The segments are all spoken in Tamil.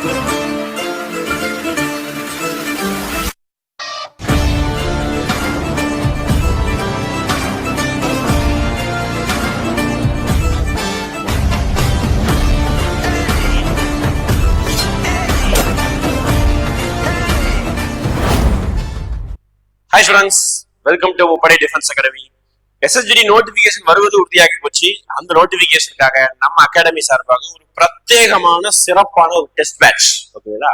ஹாய் ஸ்டூடெண்ட்ஸ் வெல்கம் டு முப்படை டிஃபென்ஸ் அகாடமி எஸ்எஸ்டி நோட்டிபிகேஷன் வருவது உறுதியாகி போச்சு. அந்த நோட்டிபிகேஷனுக்காக நம்ம அகாடமி சார்பாக ஒரு பிரத்யேகமான சிறப்பான ஒரு டெஸ்ட் பேட்ச் ஓகேங்களா?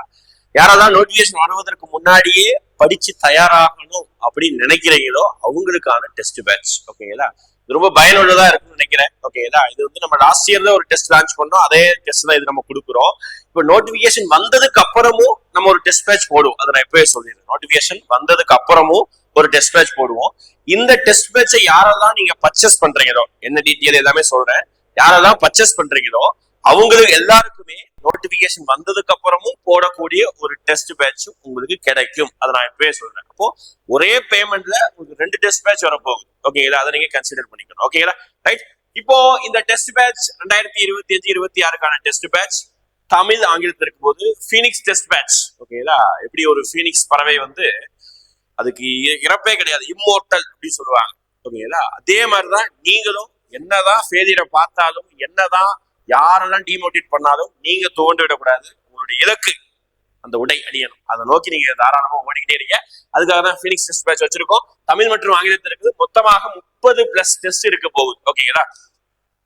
யாரெல்லாம் நோட்டிபிகேஷன் வருவதற்கு முன்னாடியே படிச்சு தயாராகணும் அப்படின்னு நினைக்கிறீங்களோ அவங்களுக்கான டெஸ்ட் பேட்ச் ஓகேங்களா? ரொம்ப பயனுள்ளதா இருக்கும்னு நினைக்கிறேன். ஓகேங்களா? இது வந்து நம்ம லாஸ்ட் இயர்ல ஒரு டெஸ்ட் லான்ச் பண்ணோம். அதே டெஸ்ட் தான் இது நம்ம கொடுக்குறோம். இப்போ நோட்டிபிகேஷன் வந்ததுக்கு அப்புறமும் நம்ம ஒரு டெஸ்ட் பேட்ச் போடுவோம். அதை நான் எப்பவே சொல்லிடுறேன். நோட்டிபிகேஷன் வந்ததுக்கு அப்புறமும் ஒரு டெஸ்ட் பேட்ச் போடுவோம். இந்த டெஸ்ட் மேட்சை யாரெல்லாம் நீங்க பர்ச்சேஸ் பண்றீங்களோ என்ன டீட்டெயில் எல்லாமே சொல்றேன். யாரெல்லாம் பர்ச்சேஸ் பண்றீங்களோ அவங்களுக்கு எல்லாருக்குமே நோட்டிபிகேஷன் வந்ததுக்கு அப்புறமும் போடக்கூடிய ஒரு டெஸ்ட் பேட்ச் உங்களுக்கு கிடைக்கும். அதை நான் இப்பவே சொல்றேன். அப்போ ஒரே பேமெண்ட்ல உங்களுக்கு ரெண்டு டெஸ்ட் பேட்ச் வரப்போகுது. ஓகேங்களா அதை நீங்க கன்சிடர் பண்ணிக்கணும். ஓகேங்களா ரைட் இப்போ இந்த டெஸ்ட் பேட்ச் ரெண்டாயிரத்தி இருபத்தி அஞ்சு இருபத்தி ஆறுக்கான டெஸ்ட் பேட்ச் தமிழ் ஆங்கிலத்தில் இருக்கும்போது ஃபீனிக்ஸ் டெஸ்ட் பேட்ச் ஓகேங்களா எப்படி ஒரு ஃபீனிக்ஸ் பறவை வந்து அதுக்கு இ- இறப்பே கிடையாது. இம்மோர்டல் அப்படின்னு சொல்லுவாங்க. ஓகேங்களா அதே மாதிரிதான் நீங்களும் என்னதான் ஃபெயிலியரை பார்த்தாலும் என்னதான் யாரெல்லாம் டிமோட்டிவேட் பண்ணாலும் நீங்க துவண்டு விடக்கூடாது. உங்களுடைய இலக்கு அந்த உடை அணியணும். அதை நோக்கி நீங்க தாராளமா ஓடிக்கிட்டே இருங்க. அதுக்காக தான் ஃபீனிக்ஸ் டெஸ்ட் பேட்ச் வச்சிருக்கோம். தமிழ் மற்றும் ஆங்கிலத்தில் இருக்குது. மொத்தமாக முப்பது பிளஸ் டெஸ்ட் இருக்க போகுது. ஓகேங்களா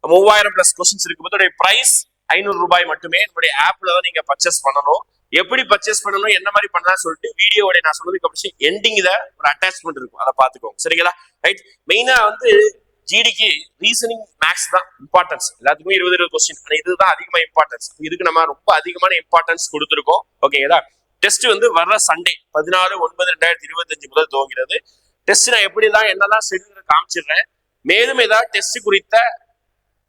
மூவாயிரம் பிளஸ் கொஸ்டின்ஸ் இருக்கும்போது அதோடைய பிரைஸ் ஐநூறு ரூபாய் மட்டுமே. நம்மளுடைய ஆப்ல தான் நீங்க பர்ச்சேஸ் பண்ணணும். எப்படி பர்ச்சேஸ் பண்ணணும் என்ன மாதிரி பண்ணலாம் சொல்லிட்டு வீடியோட நான் சொன்னதுக்கு அப்புறம் எண்டிங்ல ஒரு அட்டாச்மெண்ட் இருக்கும். அதை பாத்துக்கோங்க சரிங்களா? ரைட் மெயினா வந்து ஜிடிக்கு ரீசனிங் மேக்ஸ் தான் இம்பார்ட்டன்ஸ் எல்லாத்துக்குமே இருபது இருபது கொஸ்டின் ஆனா இதுதான் அதிகமா இம்பார்ட்டன்ஸ் இதுக்கு நம்ம ரொம்ப அதிகமான இம்பார்ட்டன்ஸ் கொடுத்துருக்கோம். ஓகேங்களா? டெஸ்ட் வந்து வர்ற சண்டே பதினாலு ஒன்பது ரெண்டாயிரத்தி இருபத்தஞ்சு முதல் துவங்கிறது டெஸ்ட் நான் எப்படி தான் என்னெல்லாம் ஷெட்யூல் காமிச்சிடுறேன். மேலும் ஏதாவது டெஸ்ட் குறித்த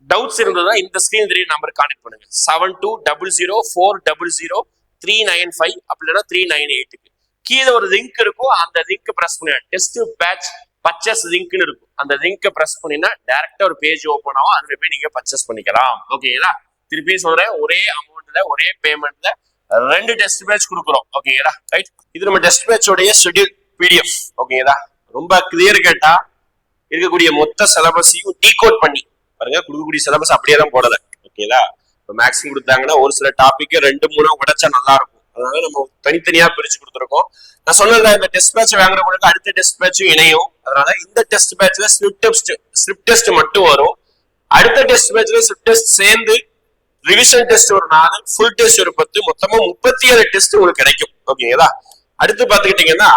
டவுட்ஸ் இருந்ததா இந்த ஸ்கிரீன் தெரிய நம்பர் கான்டெக்ட் பண்ணுங்க. Seven two double zero four double zero three nine five அப்படி இல்லைன்னா த்ரீ நைன் எயிட்டுக்கு கீழே ஒரு லிங்க் இருக்கும் அந்த லிங்க் ப்ரெஸ் பண்ணி டெஸ்ட் பேட்ச் பர்ச்சேஸ் லிங்க்னு இருக்கும். அந்த லிங்கை ப்ரெஸ் பண்ணினா டேரக்டா ஒரு பேஜ் ஓப்பன் ஆகும். அதுல போய் நீங்க பர்ச்சேஸ் பண்ணிக்கலாம். ஓகேங்களா திருப்பி சொல்றேன் ஒரே அமௌண்ட்ல ஒரே பேமெண்ட்ல ரெண்டு டெஸ்ட் பேட்ச் கொடுக்குறோம். ஓகேங்களா ரைட் இது நம்ம டெஸ்ட் பேட்சோடைய ஷெட்யூல் பிடிஎஃப் ஓகேங்களா ரொம்ப கிளியர் கேட்டா இருக்கக்கூடிய மொத்த சிலபஸையும் டீகோட் பண்ணி பாருங்க கொடுக்கக்கூடிய சிலபஸ் அப்படியே தான் போடல. ஓகேங்களா இப்போ கொடுத்தாங்கன்னா ஒரு சில டாபிக் ரெண்டு மூணு உடைச்சா நல்லா இருக்கும் அதனால நம்ம தனித்தனியா பிரிச்சு கொடுத்துருக்கோம். நான் சொன்னதுல இந்த டெஸ்ட் பேட்ச் வாங்குறவங்களுக்கு அடுத்த டெஸ்ட் பேட்சும் இணையும். அதனால இந்த டெஸ்ட் பேட்ச்ல ஸ்லிப் டெஸ்ட் ஸ்லிப் டெஸ்ட் மட்டும் வரும். அடுத்த டெஸ்ட் பேட்ச்ல ஸ்லிப் டெஸ்ட் சேர்ந்து ரிவிஷன் டெஸ்ட் ஒரு நாலு ஃபுல் டெஸ்ட் ஒரு பத்து மொத்தமா முப்பத்தி ஏழு டெஸ்ட் உங்களுக்கு கிடைக்கும். ஓகேங்களா அடுத்து பாத்துக்கிட்டீங்கன்னா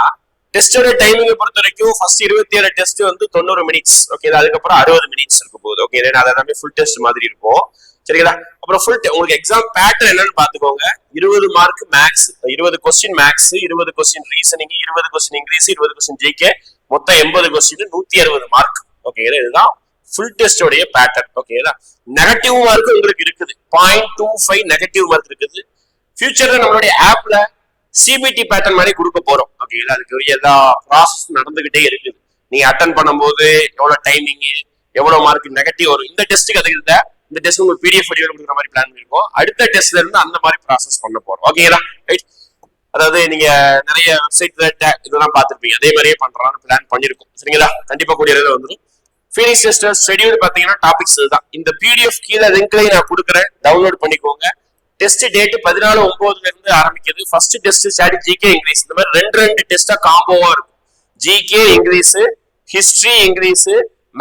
டெஸ்டோட டைமிங் பொறுத்த வரைக்கும் ஃபர்ஸ்ட் இருபத்தி ஏழு டெஸ்ட் வந்து தொண்ணூறு மினிட்ஸ் ஓகே அதுக்கப்புறம் அறுபது மினிட்ஸ் இருக்க போகுது. ஓகே அது எல்லாமே ஃபுல் டெஸ்ட் மாதிரி இருக்கும். சரிங்களா? அப்புறம் ஃபுல் உங்களுக்கு எக்ஸாம் பேட்டர்ன் என்னன்னு பாத்துக்கோங்க இருபது மார்க் மேக்ஸ் இருபது கொஸ்டின் மேக்ஸ் இருபது கொஸ்டின் ரீசனிங் இருபது கொஸ்டின் இங்கிலீஷ் இருபது கொஸ்டின் ஜிகே மொத்தம் எண்பது கொஸ்டின் நூத்தி அறுபது மார்க் ஓகேங்களா இதுதான் ஃபுல் டெஸ்டோடைய பேட்டர்ன் ஓகேங்களா நெகட்டிவ் மார்க் உங்களுக்கு இருக்குது. Point two five negative mark இருக்குது. ஃபியூச்சர்ல நம்மளுடைய ஆப்ல சிபிடி பேட்டர்ன் மாதிரி கொடுக்க போறோம். ஓகேங்களா அதுக்கு எல்லா ப்ராசஸ் நடந்துகிட்டே இருக்குது. நீங்க அட்டன் பண்ணும்போது எவ்வளவு டைமிங் எவ்வளவு மார்க் நெகட்டிவ் வரும். இந்த டெஸ்ட்டுக்கு அது இருந்தால் இந்த டெஸ்ட் உங்களுக்கு பிடிஎஃப் வடிவில் கொடுக்குற மாதிரி பிளான் பண்ணிருக்கோம். அடுத்த டெஸ்ட்ல இருந்து அந்த மாதிரி ப்ராசஸ் பண்ண போறோம். ஓகேங்களா ரைட் அதாவது நீங்க நிறைய வெப்சைட் இதெல்லாம் பார்த்துருப்பீங்க. அதே மாதிரியே பண்றான்னு பிளான் பண்ணிருக்கோம். சரிங்களா? கண்டிப்பா கூடிய அளவுல வந்துடும். ஃபீனிக்ஸ் டெஸ்ட் ஷெடியூல் பாத்தீங்கன்னா டாபிக்ஸ் இதுதான். இந்த பிடிஎஃப் கீழே லிங்க்லயே நான் கொடுக்குறேன். டவுன்லோட் பண்ணிக்கோங்க. டெஸ்ட் டேட் பதினாலு ஒன்பதுல இருந்து ஆரம்பிக்குது. First test static GK English இந்த மாதிரி ரெண்டு ரெண்டு டெஸ்டா காம்போவா இருக்கும். GK English history English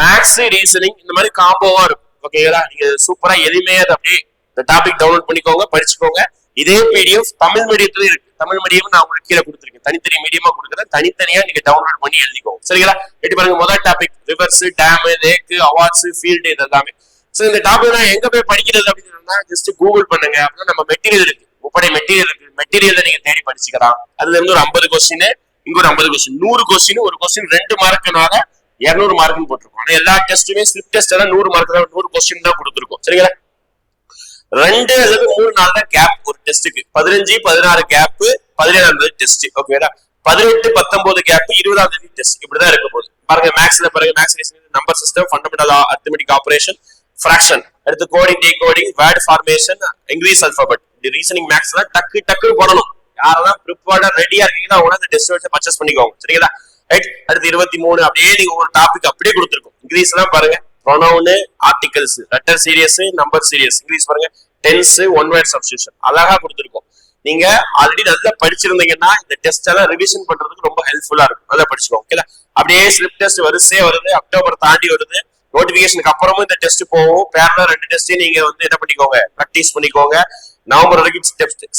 maths reasoning இந்த மாதிரி காம்போவா இருக்கும். ஓகேங்களா நீங்க சூப்பரா எளிமையா அதை அப்படியே இந்த டாபிக் டவுன்லோட் பண்ணிக்கோங்க படிச்சுக்கோங்க. இதே பிடிஎஃப் தமிழ் மீடியத்துல இருக்கு. தமிழ் மீடியம் நான் உங்களுக்கு கீழே கொடுத்துருக்கேன். தனித்தனி மீடியமா கொடுக்குறேன் தனித்தனியா நீங்க டவுன்லோட் பண்ணி எழுதிக்கோங்க. சரிங்களா? எட்டு பாருங்க முதல் topic rivers dam lake awards field இது எல்லாமே சோ இந்த டாபிக் நான் எங்க போய் படிக்கிறது அப்படின்னு ஜஸ்ட் கூகுள் பண்ணுங்க. அப்படின்னா நம்ம மெட்டீரியல் இருக்கு. முப்படை மெட்டீரியல் இருக்கு. மெட்டீரியல் நீங்க தேடி படிச்சுக்கலாம். அதுல இருந்து ஒரு ஐம்பது கொஸ்டின் இங்க ஒரு ஐம்பது கொஸ்டின் நூறு கொஸ்டின் ஒரு கொஸ்டின் ரெண்டு மார்க்குனால இருநூறு மார்க்னு போட்டிருக்கோம். ஆனா எல்லா டெஸ்ட்டுமே ஸ்லிப் டெஸ்ட் எல்லாம் நூறு மார்க் தான் நூறு கொஸ்டின் தான் கொடுத்துருக்கோம். சரிங்களா? ரெண்டு அல்லது மூணு நாள் தான் கேப் ஒரு டெஸ்ட்டுக்கு பதினஞ்சு பதினாறு கேப் பதினேழாம் தேதி டெஸ்ட் ஓகேடா பதினெட்டு பத்தொன்பது கேப் இருபதாம் தேதி டெஸ்ட் இப்படிதான் இருக்க போகுது. பாருங்க மேக்ஸ்ல பாருங்க maths number system fundamental arithmetic operation fraction அடுத்து coding decoding word formation English alphabet இந்த ரீசனிங் மேக்ஸ் எல்லாம் டக்கு போடணும். யாரெல்லாம் ப்ரிப்பேர்டா ரெடியா இருக்கீங்களா உடனே அந்த டெஸ்ட் வச்சு பர்ச்சேஸ் பண்ணிக்கோங்க. சரிங்களா? ரைட் அடுத்து இருபத்தி மூணு அப்படியே நீங்க ஒரு டாபிக் அப்படியே கொடுத்துருக்கோம். இங்கிலீஷ் எல்லாம் பாருங்க. Pronoun articles letter series number series English பாருங்க. டென்ஸ் ஒன் வேர்ட் சப்ஸ்டியூஷன் அழகா கொடுத்துருக்கோம். நீங்க ஆல்ரெடி நல்லா படிச்சிருந்தீங்கன்னா இந்த டெஸ்ட் எல்லாம் ரிவிஷன் பண்றதுக்கு ரொம்ப ஹெல்ப்ஃபுல்லா இருக்கும். நல்லா படிச்சுக்கோங்க ஓகேல அப்படியே ஸ்லிப் டெஸ்ட் வரிசையே வருது. அக்டோபர் தாண்டி வருது. நோட்டிபிகேஷனுக்கு அப்புறமும் இந்த டெஸ்ட் போகும். பேரலா ரெண்டு டெஸ்டையும் நீங்க வந்து என்ன பண்ணிக்கோங்க? ப்ராக்டிஸ் பண்ணிக்கோங்க. நவம்பர் வரைக்கும்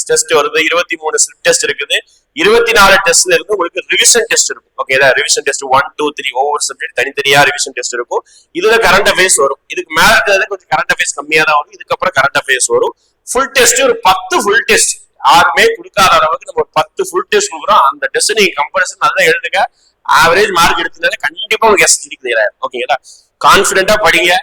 டெஸ்ட் வருது. இருபத்தி மூணு ஸ்லிப் டெஸ்ட் இருக்குது. இருபத்தி நாலு டெஸ்ட்ல இருந்து உங்களுக்கு ரிவிஷன் டெஸ்ட் இருக்கும். ஓகேதா revision test one two three ஒவ்வொரு சப்ஜெக்ட் தனித்தனியா ரிவிஷன் டெஸ்ட் இருக்கும். இதுல கரண்ட் அஃபேர்ஸ் வரும். இதுக்கு மேல இருக்கிறது கொஞ்சம் கரண்ட் அஃபேர்ஸ் கம்மியா தான் வரும். இதுக்கப்புறம் கரண்ட் அஃபேர்ஸ் வரும். ஃபுல் டெஸ்ட் ஒரு பத்து ஃபுல் டெஸ்ட் யாருமே கொடுக்காத அளவுக்கு நம்ம ஒரு பத்து ஃபுல் டெஸ்ட் கொடுக்குறோம். அந்த டெஸ்ட் நீங்க கம்பல்சரி நல்லா எழுதுங்க. ஆவரேஜ் மார்க் எடுத்ததுனால கண்டிப்பா உங்களுக்கு எஸ்எஸ்டி கிளியர் ஆயிரும். ஓகேங்களா கான்பிடென்ட்டா படிங்க.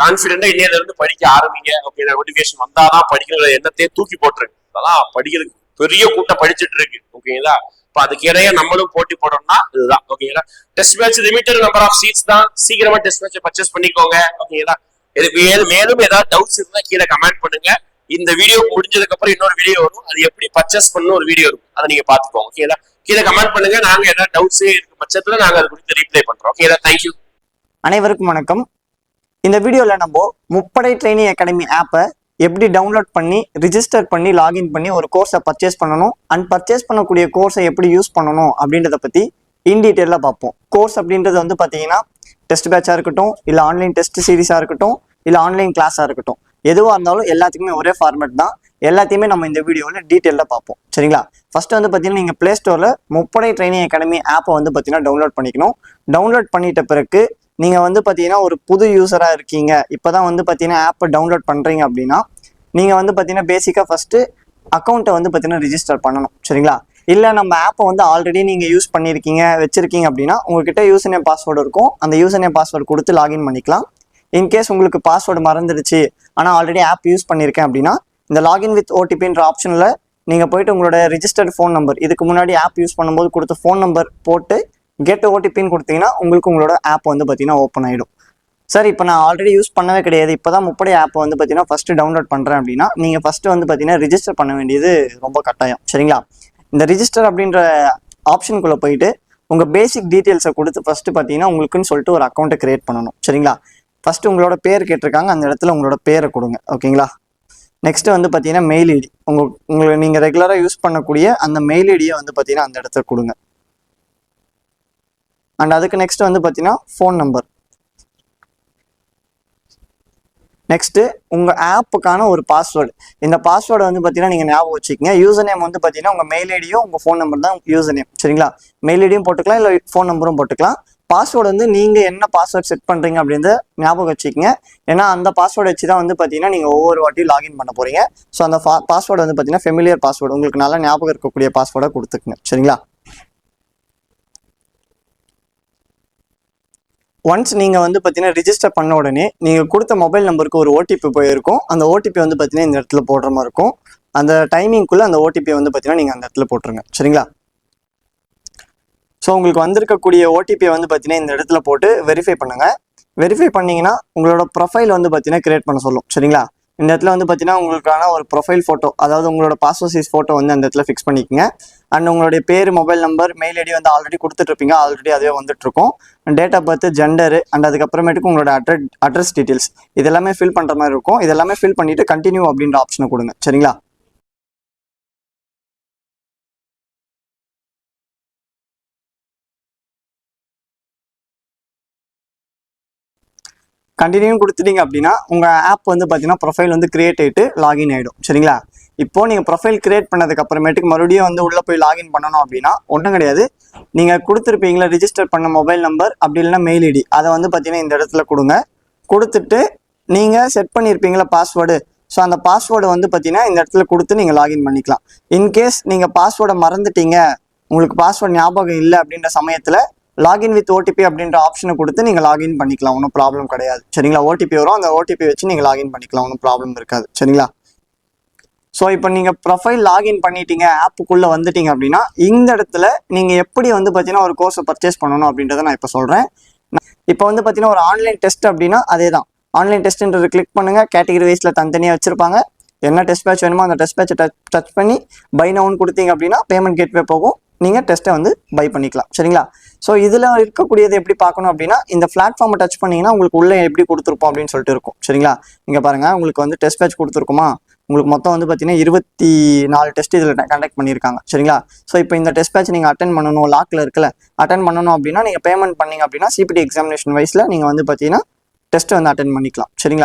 கான்பிடென்ட்டா இன்னையில இருந்து படிக்க ஆரம்பிங்க ஓகே நோட்டிபிகேஷன் வந்தாதான் படிக்கிற எண்ணத்தையே தூக்கி போட்டுருங்க அதெல்லாம் படிக்கிறதுக்கு பெரிய கூட்டம் படிச்சுட்டு இருக்கு. ஓகேங்களா இப்ப அதுக்கு இடையே நம்மளும் போட்டி போடணும்னா இதுதான். ஓகேங்களா test batch limited number of seats தான். சீக்கிரமா டெஸ்ட் பேட்ச் பர்ச்சேஸ் பண்ணிக்கோங்க. ஓகேங்களா இது மேலும் மேலும் ஏதாவது டவுட்ஸ் இருந்தா கீழே கமெண்ட் பண்ணுங்க. இந்த வீடியோ முடிஞ்சதுக்கு அப்புறம் இன்னொரு வீடியோ வரும். அது எப்படி பர்ச்சேஸ் பண்ணணும் ஒரு வீடியோ இருக்கும் அதை நீங்க பாத்துக்கோங்க ஓகேங்களா கீழே கமெண்ட் பண்ணுங்க. நாங்க ஏதாவது டவுட்ஸ் இருக்கு பட்சத்துல நாங்க அது குறித்து ரீப்ளை பண்றோம். ஓகேங்களா தேங்க்யூ அனைவருக்கும் வணக்கம். இந்த வீடியோவில் நம்ம முப்படை ட்ரைனிங் அகாடமி ஆப்பை எப்படி டவுன்லோட் பண்ணி ரிஜிஸ்டர் பண்ணி லாகின் பண்ணி ஒரு கோர்ஸை பர்ச்சேஸ் பண்ணணும் அண்ட் பர்ச்சேஸ் பண்ணக்கூடிய கோர்ஸை எப்படி யூஸ் பண்ணணும் அப்படின்றத பற்றி இன் டீட்டெயிலாக பார்ப்போம். கோர்ஸ் அப்படின்றது வந்து பார்த்தீங்கன்னா டெஸ்ட் பேட்சாக இருக்கட்டும் இல்லை ஆன்லைன் டெஸ்ட் சீரிஸாக இருக்கட்டும் இல்லை ஆன்லைன் கிளாஸாக இருக்கட்டும். எதுவாக இருந்தாலும் எல்லாத்துக்குமே ஒரே ஃபார்மேட் தான். எல்லாத்தையுமே நம்ம இந்த வீடியோவில் டீட்டெயிலாக பார்ப்போம். சரிங்களா? ஃபர்ஸ்ட் வந்து பார்த்தீங்கன்னா நீங்கள் ப்ளே ஸ்டோரில் முப்படை ட்ரைனிங் அகாடமி ஆப்பை வந்து பார்த்தீங்கன்னா டவுன்லோட் பண்ணிக்கணும். டவுன்லோட் பண்ணிட்ட பிறகு நீங்கள் வந்து பார்த்தீங்கன்னா ஒரு புது யூஸராக இருக்கீங்க. இப்போ தான் வந்து பார்த்தீங்கன்னா ஆப்பை டவுன்லோட் பண்ணுறீங்க அப்படின்னா நீங்கள் வந்து பார்த்தீங்கன்னா பேசிக்காக ஃபஸ்ட்டு அக்கௌண்ட்டை வந்து பார்த்தீங்கன்னா ரிஜிஸ்டர் பண்ணணும். சரிங்களா? இல்லை நம்ம ஆப்பை வந்து ஆல்ரெடி நீங்கள் யூஸ் பண்ணியிருக்கீங்க வச்சுருக்கீங்க அப்படின்னா உங்ககிட்ட யூஸ் நேம் பாஸ்வேர்டு இருக்கும். அந்த யூஸ் நேம் பாஸ்வேர்டு கொடுத்து லாகின் பண்ணிக்கலாம். இன்கேஸ் உங்களுக்கு பாஸ்வேர்டு மறந்துடுச்சு ஆனால் ஆல்ரெடி ஆப் யூஸ் பண்ணியிருக்கேன் அப்படின்னா இந்த லாகின் வித் ஓடிபின்ற ஆப்ஷனில் நீங்கள் போயிட்டு உங்களோட ரிஜிஸ்டர்ட் ஃபோன் நம்பர் இதுக்கு முன்னாடி ஆப் யூஸ் பண்ணும்போது கொடுத்த ஃபோன் நம்பர் போட்டு கெட் ஓடிபின்னு கொடுத்தீங்கன்னா உங்களுக்கு உங்களோட ஆப் வந்து பார்த்தீங்கன்னா ஓப்பன் ஆகிடும் சார் இப்போ நான் ஆல்ரெடி யூஸ் பண்ணவே கிடையாது. இப்போ தான் முப்படை ஆப் வந்து பார்த்தீங்கன்னா ஃபஸ்ட்டு டவுன்லோட் பண்ணுறேன் அப்படின்னா நீங்கள் ஃபஸ்ட்டு வந்து பார்த்தீங்கன்னா ரிஜிஸ்டர் பண்ண வேண்டியது ரொம்ப கட்டாயம். சரிங்களா? இந்த ரிஜிஸ்டர் அப்படின்ற ஆப்ஷனுக்குள்ளே போயிட்டு உங்கள் பேசிக் டீட்டெயில்ஸை கொடுத்து ஃபஸ்ட்டு பார்த்தீங்கன்னா உங்களுக்குன்னு சொல்லிட்டு ஒரு அக்கௌண்ட்டை கிரியேட் பண்ணணும். சரிங்களா? ஃபஸ்ட்டு உங்களோட பேர் கேட்டிருக்காங்க அந்த இடத்துல உங்களோட பேரை கொடுங்க. ஓகேங்களா? நெக்ஸ்ட்டு வந்து பார்த்தீங்கன்னா மெயில் ஐடி உங்கள் உங்களை நீங்கள் ரெகுலராக யூஸ் பண்ணக்கூடிய அந்த மெயில் ஐடியை வந்து பார்த்தீங்கன்னா அந்த இடத்துல கொடுங்க. அண்ட் அதுக்கு நெக்ஸ்ட் வந்து பார்த்தீங்கன்னா ஃபோன் நம்பர் நெக்ஸ்ட்டு உங்கள் ஆப்புக்கான ஒரு பாஸ்வேர்டு இந்த பாஸ்வேர்டை வந்து பார்த்தீங்கன்னா நீங்கள் ஞாபகம் வச்சுக்கோங்க. யூசர் நேம் வந்து பார்த்தீங்கன்னா உங்கள் மெயில் ஐடியும் உங்கள் ஃபோன் நம்பர் தான் யூசர் நேம் சரிங்களா மெயில் ஐடியும் போட்டுக்கலாம் இல்லை ஃபோன் நம்பரும் போட்டுக்கலாம். பாஸ்வேர்டு வந்து நீங்கள் என்ன பாஸ்வேர்ட் செட் பண்ணுறீங்க அப்படின்றத ஞாபகம் வச்சுக்கோங்க. ஏன்னா அந்த பாஸ்வேர்டு வச்சு தான் வந்து பார்த்தீங்கன்னா நீங்கள் ஒவ்வொரு வாட்டியும் லாகின் பண்ண போகிறீங்க ஸோ அந்த பாஸ்வேர்டு வந்து பார்த்தீங்கன்னா ஃபெமிலியர் பாஸ்வேர்டு உங்களுக்கு நல்லா ஞாபகம் இருக்கக்கூடிய பாஸ்வேர்டை கொடுத்துக்குங்க. சரிங்களா? ஒன்ஸ் நீங்கள் வந்து பார்த்தீங்கன்னா ரிஜிஸ்டர் பண்ண உடனே நீங்கள் கொடுத்த மொபைல் நம்பருக்கு ஒரு ஓடிபி போயிருக்கும். அந்த ஓடிபி வந்து பார்த்தீங்கன்னா இந்த இடத்துல போடுற மாதிரி இருக்கும். அந்த டைமிங்குள்ளே அந்த ஓடிபி வந்து பார்த்தீங்கன்னா நீங்கள் அந்த இடத்துல போட்டுருங்க. சரிங்களா? ஸோ உங்களுக்கு வந்திருக்கக்கூடிய ஓடிபியை வந்து பார்த்தீங்கன்னா இந்த இடத்துல போட்டு வெரிஃபை பண்ணுங்கள் வெரிஃபை பண்ணிங்கன்னா உங்களோட ப்ரொஃபைல் வந்து பார்த்தீங்கன்னா கிரியேட் பண்ண சொல்லும். சரிங்களா? இந்த இடத்துல வந்து பார்த்தீங்கன்னா உங்களுக்கான ஒரு ப்ரொஃபைல் ஃபோட்டோ அதாவது உங்களோட பாஸ்போர்ட் சைஸ் ஃபோட்டோ வந்து அந்த இடத்துல ஃபிக்ஸ் பண்ணிக்கோங்க. அண்ட் உங்களுடைய பேர் மொபைல் நம்பர் மெயில் ஐடி வந்து ஆல்ரெடி கொடுத்துட்ருப்பீங்க ஆல்ரெடி அதுவே வந்துட்டுருக்கும். Date of birth gender and அதுக்கப்புறமேட்டுக்கு உங்களோட அட்ரஸ் அட்ரஸ் டீட்டெயில்ஸ் இதெல்லாமே ஃபில் பண்ணுற மாதிரி இருக்கும். இதெல்லாமே ஃபில் பண்ணிவிட்டு கண்டினியூ அப்படின்ற ஆப்ஷனை கொடுங்க. சரிங்களா? கண்டினியூ கொடுத்துட்டீங்க அப்படின்னா உங்கள் ஆப் வந்து பார்த்தீங்கன்னா ப்ரொஃபைல் வந்து கிரியேட் ஆகிட்டு லாகின் ஆகிடும் சரிங்களா? இப்போ நீங்கள் ப்ரொஃபைல் கிரியேட் பண்ணதுக்கு அப்புறமேட்டுக்கு மறுபடியும் வந்து உள்ளே போய் லாகின் பண்ணணும் அப்படின்னா ஒன்றும் கிடையாது. நீங்கள் கொடுத்துருப்பீங்களா ரிஜிஸ்டர் பண்ண மொபைல் நம்பர் அப்படி இல்லைன்னா மெயில் ஐடி அதை வந்து பார்த்தீங்கன்னா இந்த இடத்துல கொடுங்க. கொடுத்துட்டு நீங்கள் செட் பண்ணியிருப்பீங்களா பாஸ்வேர்டு ஸோ அந்த பாஸ்வேர்டை வந்து பார்த்தீங்கன்னா இந்த இடத்துல கொடுத்து நீங்கள் லாகின் பண்ணிக்கலாம். இன்கேஸ் நீங்கள் பாஸ்வேர்டை மறந்துட்டீங்க உங்களுக்கு பாஸ்வேர்டு ஞாபகம் இல்லை அப்படின்ற சமயத்தில் லாகின் வித் ஓடிபி அப்படின்ற ஆப்ஷனை கொடுத்து நீங்கள் லாகின் பண்ணிக்கலாம். ஒன்றும் ப்ராப்ளம் கிடையாது. சரிங்களா? ஓடிபி வரும். அந்த ஓடிபி வச்சு நீங்கள் லாகின் பண்ணிக்கலாம். ஒன்றும் ப்ராப்ளம் இருக்காது. சரிங்களா? ஸோ இப்போ நீங்கள் ப்ரொஃபைல் லாகின் பண்ணிட்டீங்க. ஆப்புக்குள்ளே வந்துட்டீங்க அப்படின்னா இந்த இடத்துல நீங்கள் எப்படி வந்து பார்த்தீங்கன்னா ஒரு கோர்ஸை பர்ச்சேஸ் பண்ணணும் அப்படின்றத நான் இப்போ சொல்கிறேன் இப்போ வந்து பார்த்தீங்கன்னா ஒரு ஆன்லைன் டெஸ்ட் அப்படின்னா அதே தான் ஆன்லைன் டெஸ்ட்ன்றது கிளிக் பண்ணுங்கள் கேட்டகரி வைஸில் தனித்தனியாக வச்சுருப்பாங்க. என்ன டெஸ்ட் பேட்ச் வேணுமோ அந்த டெஸ்ட் பேட்சை டச் டச் பண்ணி பை நவுன் கொடுத்தீங்க அப்படின்னா பேமெண்ட் கேட்வே போகும். நீங்கள் டெஸ்ட்டை வந்து பை பண்ணிக்கலாம். சரிங்களா? ஸோ இதில் இருக்கக்கூடியது எப்படி பார்க்கணும் அப்படின்னா இந்த பிளாட்ஃபார்மை டச் பண்ணீங்கன்னா உங்களுக்கு உள்ளே எப்படி கொடுத்துருப்போம் அப்படின்னு சொல்லிட்டு இருக்கும். சரிங்களா? நீங்கள் பாருங்கள் உங்களுக்கு வந்து டெஸ்ட் பேட்ச் கொடுத்துருக்குமா? உங்களுக்கு மொத்தம் வந்து பார்த்தீங்கன்னா இருபத்தி நாலு டெஸ்ட் இதில் கண்டக்ட் பண்ணியிருக்காங்க. சரிங்களா? ஸோ இப்போ இந்த டெஸ்ட் பேட்ச் நீங்கள் அட்டன் பண்ணணும் லாக்கில் இருக்கல அட்டன் பண்ணணும் அப்படின்னா நீங்கள் பேமெண்ட் பண்ணிங்க அப்படின்னா சிபிடி எக்ஸாமினேஷன் வைஸில் நீங்கள் வந்து பார்த்தீங்கன்னா டெஸ்ட் வந்து அட்டன் பண்ணிக்கலாம். சரிங்களா?